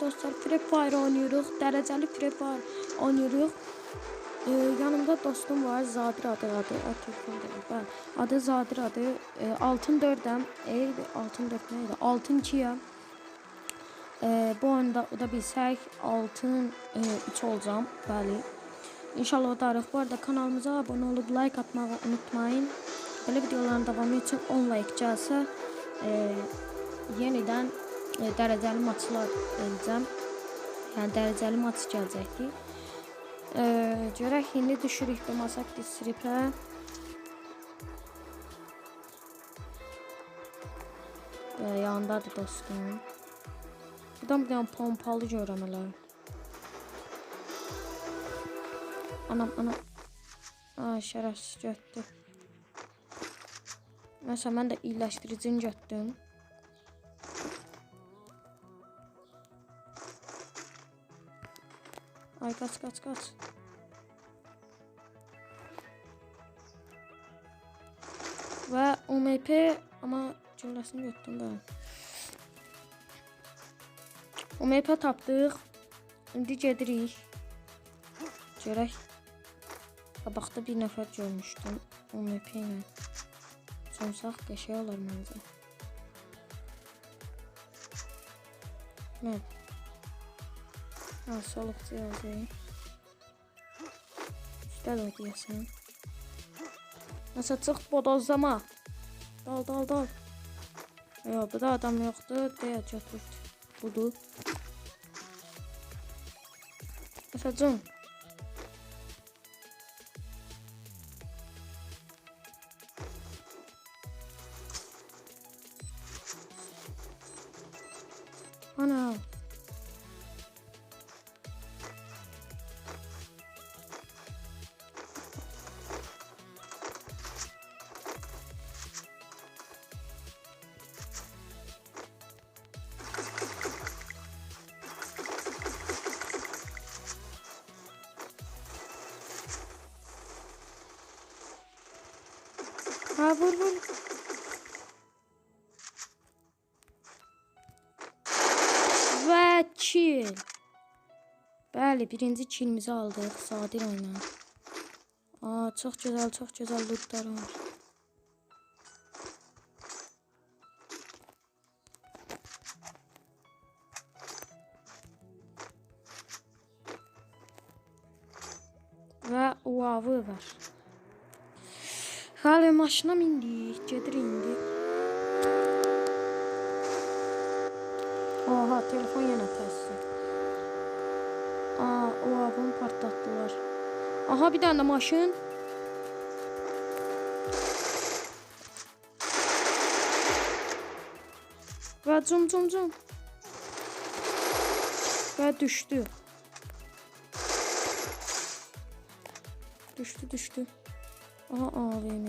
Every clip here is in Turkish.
dostlar Free Fire oynuyoruz. Dereceli Free Fire oynuyoruz. Ee, yanımda dostum var Zadir adı adı. Ben. Adı Zadir adı. Ee, altın dördem. Eydi altın dört neydi? Altın ikiye. Ee, bu oyunda o da bilsək altın e, 3 olacağım. Bəli. İnşallah odarıq. Bu arada kanalımıza abone olup like atmağı unutmayın. Böyle videoların devamı için 10 like gəlsə e, yenidən e, dərəcəli maçlar edəcəm. Yəni dərəcəli maç gələcəkdir. E, görək indi düşürük bu masak distripə. E, yanındadır dostum. Buradan bir dənə pompalı görəm elə. Anam, anam. Aa, şərəfsiz götdü. Mesela ben de iyiləşdiricini götdüm. Ay kaç kaç kaç. Ve UMP ama cümlesini götdüm ben. UMP tapdıq. İndi gedirik. Görək. Qabaqda bir nəfər görmüşdüm UMP ilə. Somsaq qəşəng olar məncə. Mən. Ha, soluq cihazı. Üstəl o deyəsən. Nəsə çıx bodozlama. Dal dal dal. Yox, bu da adam yoxdur. Deyə götürdü. Budur. Nəsə cun. Ana. Ha vur vur. Ve kill. Bəli, birinci killimizi aldıq Sadir oyuna. Aa, çox gözəl, çox gözəl lootlar var. Və UAV var. Hələ maşına mindik, gedir indi. Oha, telefon yenə təsdir. Aa, o abını partlattılar. Aha bir tane maşın. Ve cum cum cum. Ve düştü. Düştü düştü. Aha AVM.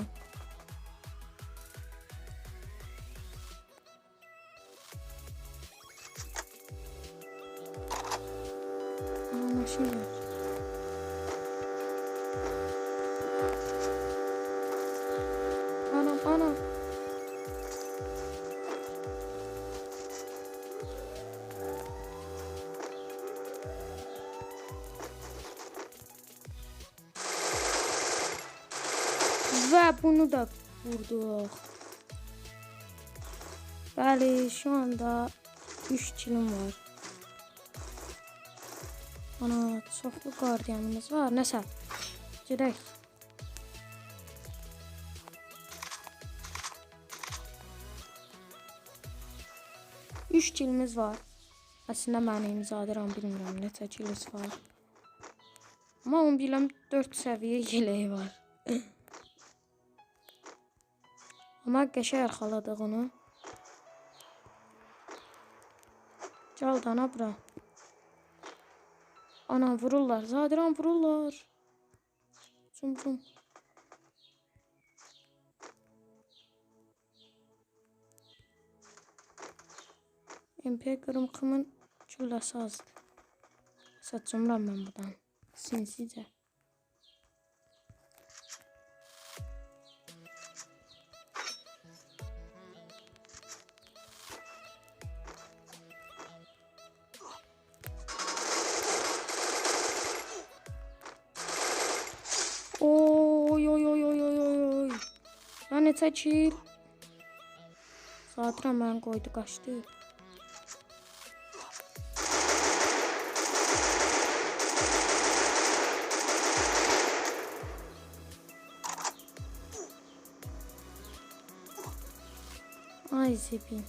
Aa maşın var. Ve bunu da vurduk. Bəli, şu anda 3 kilim var. Ana, çoxlu qardiyanımız var. Nəsə, gedək. Üç kilimiz var. Aslında mənim zadıram bilmirəm neçə kilimiz var. Amma onu biləm 4 səviyyə yeleği var. Amma qəşəng arxaladıq onu. Gəl dana bura. Ana vururlar. Zadiran vururlar. Cum cum. MP qırımxımın gülləsi azdır. Saçımram mən buradan. Sinsicə. Kill? Zadira mən qoydu qaçdı. Ay Zebi.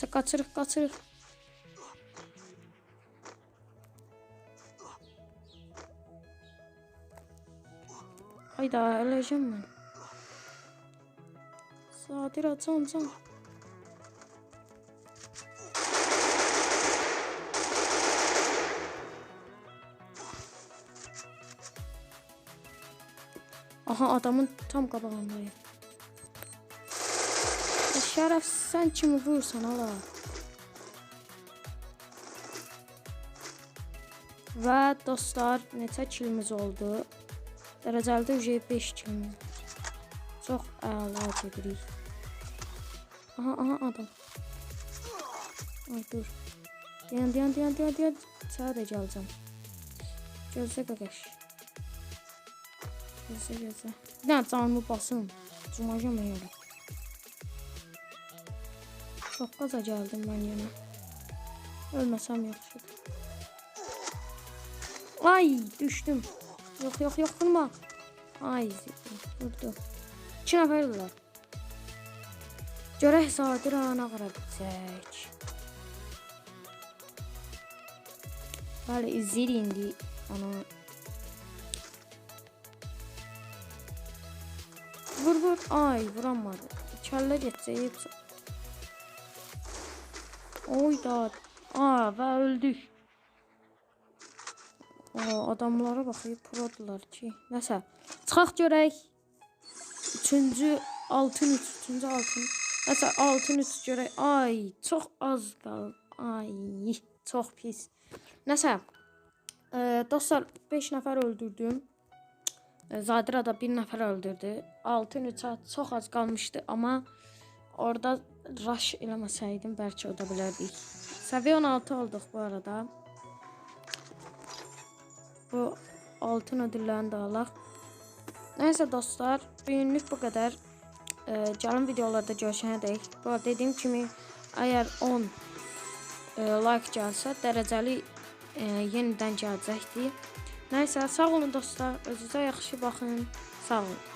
Kaçır, kaçır. Hayda, öleceğim ben. Sadira, can, can. Aha adamın tam qabağındayım. Ya Şərəf sən kimi vursan ala. Və dostlar, neçə kilimiz oldu? Dərəcəlidə ücə 5 kilimiz. Çox əla gedirik. Aha, aha adam. Ay dur. Dayan, dayan, dayan, dayan, dayan. Sənə də gələcəm. Gözlə qaqaş. Gözlə, gözlə. Bir dənə canımı basın. Cumacam mən. Çok gaza geldim ben yine. Ölmesem yaxşıdır. Ay düştüm. Yok yok yok vurma. Ay vurdu. İki nəfərdirlər. Görək Sadir ana qara bitəcək. Bəli izləyir indi ana. Vur vur. Ay vuramadı. Kəllə. Oy da. Aa və öldük. Aa, adamlara baxıb prodular ki. Nəsə. Çıxaq görək. Üçüncü altın üç, üçüncü altın. Nəsə altın üç görək. Ay, çox az qaldı. Ay, çox pis. Nəsə. Ee, dostlar 5 nəfər öldürdüm. Ee, Zadira da bir nəfər öldürdü. Altın üçə çox az qalmışdı, amma orada rush eləməsəydim bəlkə oda bilərdik. Səviyyə 16 olduq bu arada. Bu altın ödüllərini də alaq. Neyse dostlar, bugünlük bu kadar. Ee, gəlin videolarda görüşənə dək. Bu arada dediyim kimi, əgər 10 e, like gəlsə, dərəcəli e, yenidən gələcəkdir. Nəysə, sağ olun dostlar. Özünüzə yaxşı baxın. Sağ olun.